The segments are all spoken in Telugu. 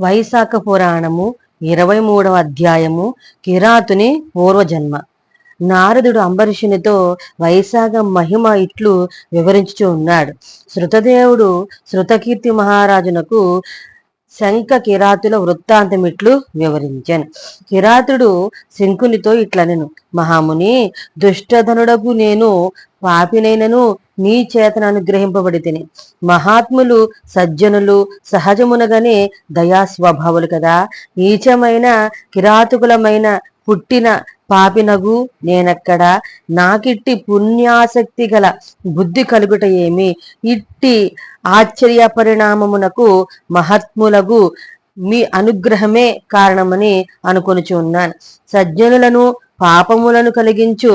వైశాఖ పురాణము ఇరవై మూడవ అధ్యాయము కిరాతుని పూర్వజన్మ. నారదుడు అంబరీషునితో వైశాఖ మహిమ ఇట్లు వివరించుచూ ఉన్నాడు. శృతదేవుడు శృతకీర్తి మహారాజునకు శంఖ కిరాతుల వృత్తాంతమిట్లు వివరించాను. కిరాతుడు శంకునితో ఇట్లనెను మహాముని దుష్టధనుడకు నేను పాపినైనను నీ చేతన అనుగ్రహింపబడి తిని మహాత్ములు సజ్జనులు సహజమునగానే దయా స్వభావులు కదా. నీచమైన కిరాతుకులమైన పుట్టిన పాపినగు నేనక్కడ? నాకిట్టి పుణ్యాసక్తి గల బుద్ధి కలుగుట ఏమి? ఇట్టి ఆశ్చర్య పరిణామమునకు మహాత్ములగు మీ అనుగ్రహమే కారణమని అనుకొనుచున్నాను. సజ్జనులను పాపములను కలిగించు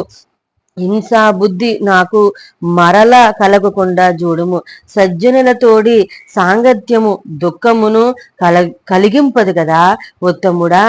హింసా బుద్ధి నాకు మరల కలగకుండా చూడుము. సజ్జనులతోడి సాంగత్యము దుఃఖమును కల కలిగింపదు కదా ఉత్తముడా.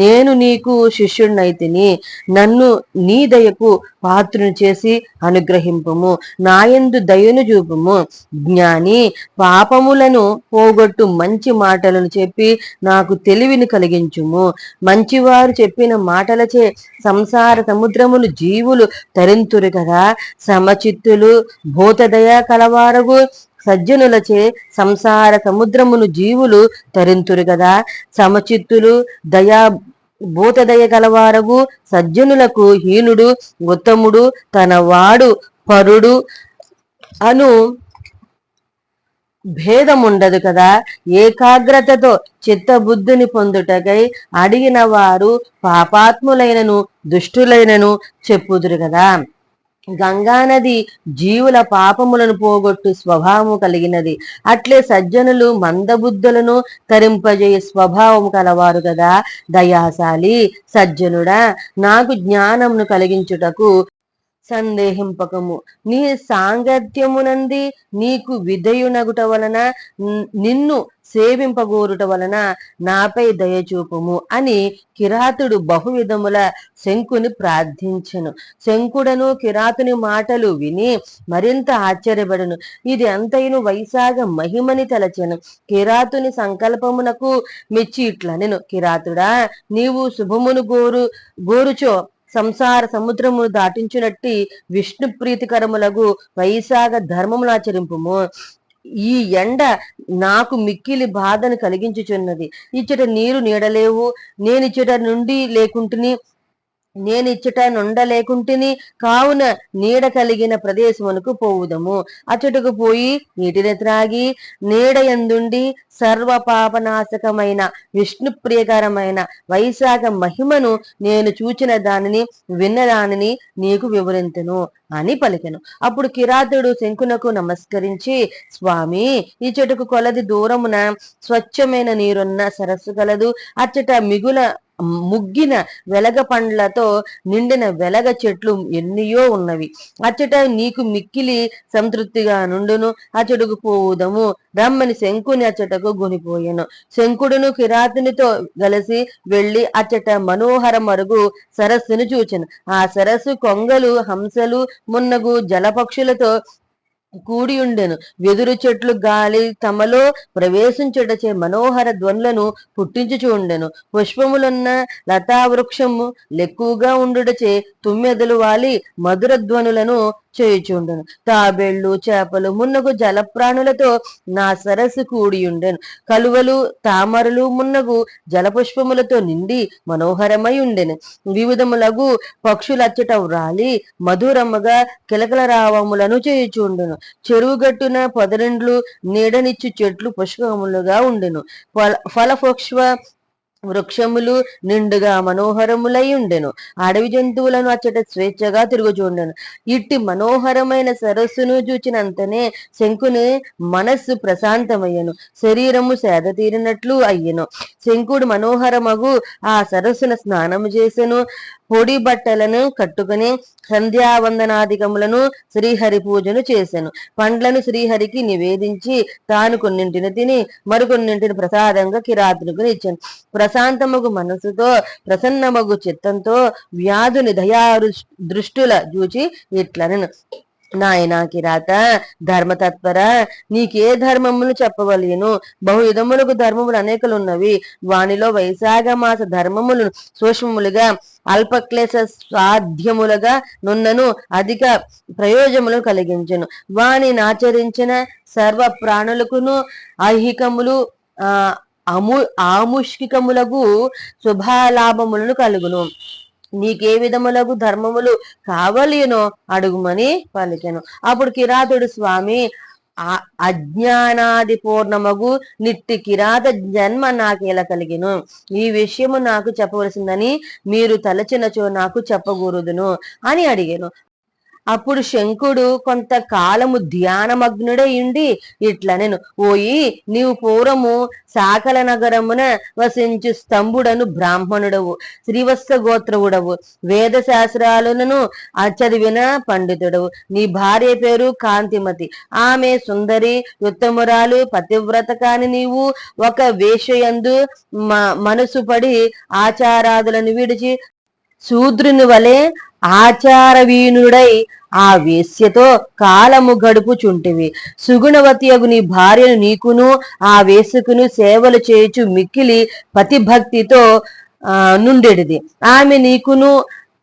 నేను నీకు శిష్యుడినైతిని నన్ను నీ దయకు పాత్రుని చేసి అనుగ్రహింపుము. నాయందు దయను చూపుము. జ్ఞాని పాపములను పోగొట్టు మంచి మాటలను చెప్పి నాకు తెలివిని కలిగించుము. మంచివారు చెప్పిన మాటలచే సంసార సముద్రములు జీవులు తరింతురు కదా. సమచిత్తులు భూతదయ కలవారగు సజ్జనులచే సంసార సముద్రమును జీవులు తరింతురు కదా. సమచిత్తులు దయా భూతదయ గలవారగు సజ్జనులకు హీనుడు ఉత్తముడు తన వాడు పరుడు అను భేదముండదు కదా. ఏకాగ్రతతో చిత్తబుద్ధిని పొందుటకై అడిగిన వారు పాపాత్ములైనను దుష్టులైనను చెప్పుదురు కదా. గంగానది జీవుల పాపములను పోగొట్టు స్వభావము కలిగినది. అట్లే సజ్జనులు మందబుద్ధులను తరింపజేయ స్వభావము కలవారు కదా దయాశాలి సజ్జనుడా నాకు జ్ఞానమును కలిగించుటకు సందేహింపకము. నీ సాంగత్యమునంది నీకు విధయునగుట వలన నిన్ను సేవింపగోరుట వలన నాపై దయచూపము అని కిరాతుడు బహువిధముల శంకుని ప్రార్థించను. శంకుడను కిరాతుని మాటలు విని మరింత ఆశ్చర్యపడను. ఇది అంతైను వైశాగ మహిమని తలచెను. కిరాతుని సంకల్పమునకు మెచ్చి ఇట్లా నేను కిరాతుడా నీవు శుభమును గోరు గోరుచో సంసార సముద్రమును దాటించునట్టి విష్ణు ప్రీతికరములగు వైశాఖ ధర్మములాచరింపుము ఈ ఎండ నాకు మిక్కిలి బాధను కలిగించుచున్నది. ఇచ్చట నీరు నీడలేవు. నేనిచ్చట నుండి లేకుంటుని నేనిచ్చుట నుండలేకుంటుని కావున నీడ కలిగిన ప్రదేశమునకు పోవుదము. అచ్చటకు పోయి నీటిని త్రాగి నీడ ఎందుండి సర్వ పాపనాశకమైన విష్ణు ప్రియకరమైన వైశాఖ మహిమను నేను చూచిన దానిని విన్న దానిని నీకు వివరింతును అని పలికెను. అప్పుడు కిరాతుడు శంకునకు నమస్కరించి స్వామి ఈ చెట్టుకు కొలది దూరమున స్వచ్ఛమైన నీరున్న సరస్సు కలదు. అచ్చట మిగుల ముగ్గిన వెలగ పండ్లతో నిండిన వెలగ చెట్లు ఎన్నియో ఉన్నవి. అచ్చట నీకు మిక్కిలి సంతృప్తిగా నుండును అచ్చటకు పోవుదము. రమ్మని శంకుని అచ్చటకు గునిపోయాను. శంకుడును కిరాతునితో కలిసి వెళ్ళి అచ్చట మనోహర మరుగు సరస్సును చూచెను. ఆ సరస్సు కొంగలు హంసలు మున్నగు జలపక్షులతో కూడి ఉండెను. వెదురు చెట్లు గాలి తమలో ప్రవేశించుటచే మనోహర ధ్వనులను పుట్టించుచుండెను పుష్పములున్న లతా వృక్షము లెక్కువగా ఉండుటచే తుమ్మెదలు వాలి మధుర ధ్వనులను చేయుచుండెను. తాబేళ్ళు చేపలు మున్నగు జలప్రాణులతో నా సరస్సు కూడి ఉండెను కలువలు తామరలు మున్నగు జలపుష్పములతో నిండి మనోహరమై ఉండెను వివిధములగు పక్షులచ్చట వ్రాలి మధురమ్మగా కిలకల రావములను చేయుచుండెను. చెరువుగట్టున పొదరిండ్లు నీడనిచ్చు చెట్లు పుష్పములుగా ఉండెను. ఫల ఫలపుష్ప వృక్షములు నిండుగా మనోహరములై ఉండెను అడవి జంతువులను అచ్చట స్వేచ్ఛగా తిరుగుచుండెను. ఇట్టి మనోహరమైన సరస్సును చూచినంతనే శంకుని మనస్సు ప్రశాంతమయ్యను. శరీరము సేద తీరినట్లు అయ్యను. శంకుడు మనోహరమగు ఆ సరస్సున స్నానము చేసెను. పొడి బట్టలను కట్టుకుని సంధ్యావందనాధికములను శ్రీహరి పూజను చేసెను. పండ్లను శ్రీహరికి నివేదించి తాను కొన్నింటిని తిని మరికొన్నింటిని ప్రసాదంగా కిరాతులకు ఇచ్చాను ప్రశాంతమగు మనసుతో ప్రసన్నమగు చిత్తంతో వ్యాధుని దయా దృష్టుల చూచి ఇట్లనను. నాయనా కిరాత ధర్మతత్పర నీకే ధర్మమును చెప్పవలేను. బహువిధములకు ధర్మములు అనేకలున్నవి. వానిలో వైశాఖ మాస ధర్మములను సూక్ష్మములుగా అల్పక్లేశ సాధ్యములుగా నున్నను అధిక ప్రయోజములు కలిగించను. వానిని ఆచరించిన సర్వ ప్రాణులకును ఐహికములు ఆ అము ఆముష్కికములకు శుభలాభములను కలుగును. నీకే విధములకు ధర్మములు కావలేనో అడుగుమని పలికెను. అప్పుడు కిరాతుడు స్వామి ఆ అజ్ఞానాది పూర్ణమగు నిట్టి కిరాత జన్మ నాకేలా కలిగిను? ఈ విషయము నాకు చెప్పవలసిందని మీరు తలచినచో నాకు చెప్పకూడదును అని అడిగాను. అప్పుడు శంకుడు కొంతకాలము ధ్యానమగ్నుడై ఉండి ఇట్లా నేను ఓయి నీవు పూర్వము సాకల నగరమున వసించు స్తంభుడను బ్రాహ్మణుడవు శ్రీవత్స గోత్రవుడవు వేద శాస్త్రాలను చదివిన పండితుడవు. నీ భార్య పేరు కాంతిమతి. ఆమె సుందరి ఉత్తమురాలు పతివ్రత కాని నీవు ఒక వేషయందు మనసు పడి ఆచారాదులను విడిచి శూద్రుని వలె ఆచారవీనుడై ఆ వేశ్యతో కాలము గడుపుచుంటివి. సుగుణవతి నీ భార్యను నీకును ఆ వేసుకును సేవలు చేయుచు మిక్కిలి పతిభక్తితో ఆ నుండెడిది. ఆమె నీకును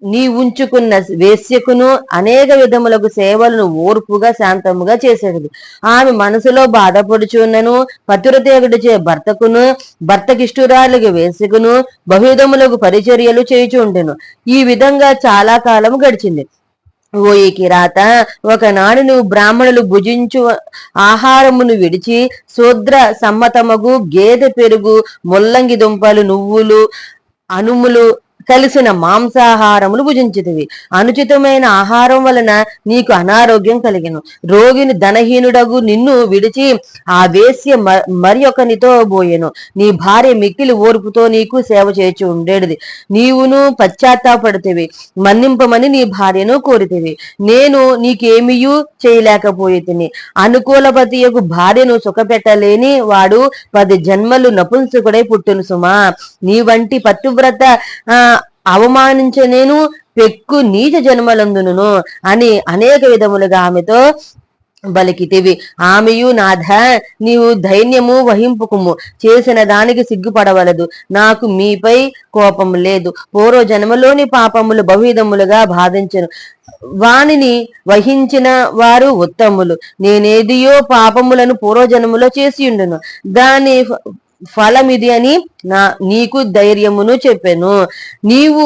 నీ ఉంచుకున్న వేశ్యకును అనేక విధములకు సేవలను ఓర్పుగా శాంతముగా చేసేది ఆమె మనసులో బాధపడుచున్నను పతిరతేగుడిచే భర్తకును భర్తకిష్టురాలకు వేసుకును బహువిధములకు పరిచర్యలు చేయుచుండెను. ఈ విధంగా చాలా కాలం గడిచింది. ఓయి కిరాత ఒకనాడు నువ్వు బ్రాహ్మణులు భుజించు ఆహారమును విడిచి శూద్ర సమ్మతమగు గేదె పెరుగు ముల్లంగి దుంపలు నువ్వులు అనుములు కలిసిన మాంసాహారములు భుజించితివి. అనుచితమైన ఆహారం వలన నీకు అనారోగ్యం కలిగిను. రోగిని ధనహీనుడగు నిన్ను విడిచి ఆ వేశ్య మరి ఒకనితో పోయెను నీ భార్య మిక్కిలి ఓర్పుతో నీకు సేవ చేర్చి ఉండేది నీవును పశ్చాత్తాపడితివి. మన్నింపమని నీ భార్యను కోరితివి. నేను నీకేమియూ చేయలేకపోయి తిని అనుకూలపతి యొక్క భార్యను సుఖపెట్టలేని వాడు పది జన్మలు నపుంసకుడై పుట్టును సుమా. నీ వంటి పట్టువ్రత ఆ అవమానించ నేను పెక్కు నీచ జన్మలందును అని అనేక విధములుగా ఆమెతో బలికితివి. ఆమెయు నాథ నీవు ధైన్యము వహింపుకుము. చేసిన దానికి సిగ్గుపడవలదు. నాకు మీపై కోపం లేదు. పూర్వ జన్మలోని పాపములు బహువిధములుగా బాధించను. వానిని వహించిన వారు ఉత్తములు. నేనేదియో పాపములను పూర్వజన్మలో చేసి ఉండును దాని ఫలం ఇది అని నా నీకు ధైర్యమును చెప్పాను. నీవు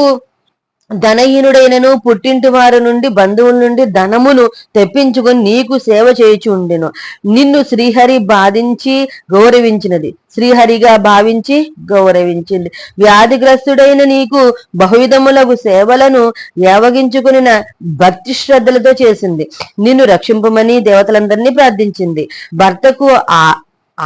ధనహీనుడైనను పుట్టింటి వారి నుండి బంధువుల నుండి ధనమును తెప్పించుకొని నీకు సేవ చేయుచుండెను. నిన్ను శ్రీహరి బాధించి గౌరవించినది. శ్రీహరిగా భావించి గౌరవించింది. వ్యాధిగ్రస్తుడైన నీకు బహువిధములకు సేవలను యావగించుకుని భక్తి శ్రద్ధలతో చేసింది. నిన్ను రక్షింపమని దేవతలందరినీ ప్రార్థించింది. భర్తకు ఆ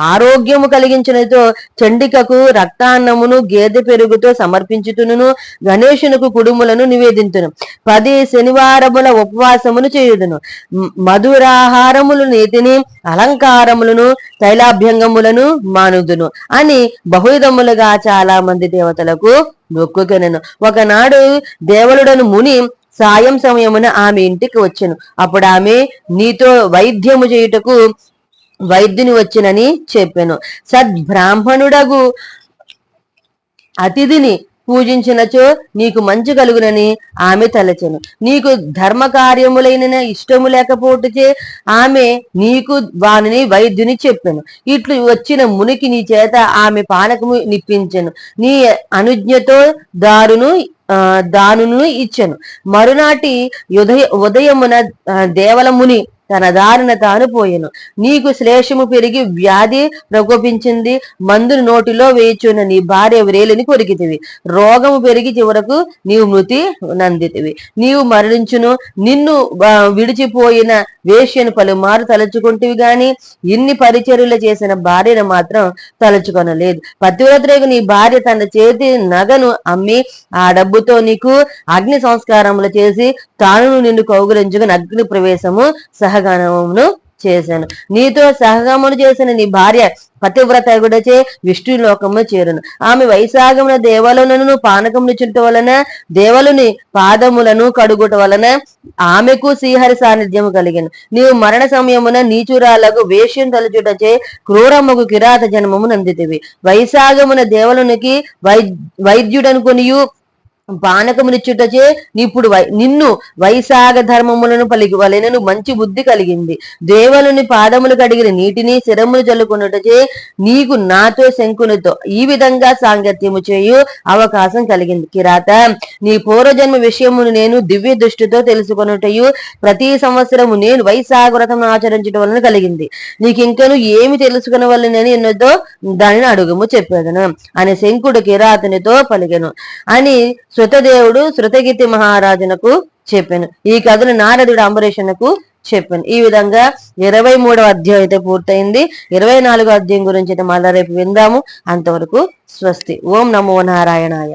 ఆరోగ్యము కలిగించినతో చండికకు రక్తాన్నమును గేదె పెరుగుతో సమర్పించుతును గణేశునకు కుడుములను నివేదింతును. పది శనివారముల ఉపవాసమును చేయుదును. మధురాహారములు నీతిని అలంకారములను తైలాభ్యంగములను మానుదును అని బహువిధములుగా చాలా మంది దేవతలకు నొక్కుకెనను ఒకనాడు దేవలుడను ముని సాయం సమయమున ఆమె ఇంటికి వచ్చెను. అప్పుడు ఆమె నీతో వైద్యము చేయుటకు వైద్యుని వచ్చినని చెప్పాను. సద్బ్రాహ్మణుడగు అతిథిని పూజించినచో నీకు మంచి కలుగునని ఆమె తలచెను. నీకు ధర్మ కార్యములైన ఇష్టము లేకపోవటచే ఆమె నీకు వానిని వైద్యుని చెప్పాను. ఇట్లు వచ్చిన మునికి నీ చేత ఆమె పానకము నిప్పించను. నీ అనుజ్ఞతో దారును దానును ఇచ్చాను. మరునాటి ఉదయ ఉదయమున దేవల ముని తన దారిన తాను పోయెను. నీకు శ్లేషము పెరిగి వ్యాధి ప్రకోపించింది. మందును నోటిలో వేయిచున్న నీ భార్య వ్రేలిని కొరికితివి. రోగము పెరిగి చివరకు నీవు మృతి నందితివి. నీవు మరణించును. నిన్ను విడిచిపోయిన వేష్యను పలుమారు తలుచుకుంటేవి గాని ఇన్ని పరిచర్యలు చేసిన భార్యను మాత్రం తలుచుకొనలేదు. పతివ్రతరేకు నీ భార్య తన చేతి నగను అమ్మి ఆ డబ్బుతో నీకు అగ్ని సంస్కారములు చేసి తాను నిన్ను కౌగులించుకుని అగ్ని ప్రవేశము సహ సహగమనమును చేశాను. నీతో సహగమను చేసిన నీ భార్య పతివ్రత గుడచే విష్ణు లోకము చేరును. ఆమె వైశాఖమున దేవలను పానకమును చుట్ట వలన దేవలుని పాదములను కడుగుట వలన ఆమెకు శ్రీహరి సాన్నిధ్యము కలిగిన. నీవు మరణ సమయమున నీచురాలకు వేష్యం తలుచుటచే క్రూరమ్మకు కిరాత జన్మము నందితివి. వైశాఖమున దేవలునికి వై వైద్యుడనుకునియు బాణకమునిచ్చుటచే ఇప్పుడు వై నిన్ను వైశాఖ ధర్మములను పలికి వలెనను మంచి బుద్ధి కలిగింది. దేవలుని పాదములు కడిగిన నీటిని శిరములు చల్లుకున్నటచే నీకు నాతో శంకునితో ఈ విధంగా సాంగత్యము చేయు అవకాశం కలిగింది. కిరాత నీ పూర్వజన్మ విషయమును నేను దివ్య దృష్టితో తెలుసుకొనుటయు ప్రతి సంవత్సరము నేను వైశాఖ వ్రతం ఆచరించడం వలన కలిగింది. నీకు ఏమి తెలుసుకున్న వల్ల నేను ఎన్నదో దానిని అడుగుము చెప్పేదను. అని శంకుడు కిరాతునితో పలికెను. అని శృతదేవుడు శృతగీతి మహారాజునకు చెప్పాను. ఈ కథను నారదుడు అంబరీషునకు చెప్పాను. ఈ విధంగా ఇరవై మూడవ అధ్యాయం అయితే పూర్తయింది. ఇరవై నాలుగో అధ్యాయం గురించి అయితే మళ్ళా రేపు విందాము. అంతవరకు స్వస్తి. ఓం నమో నారాయణాయ.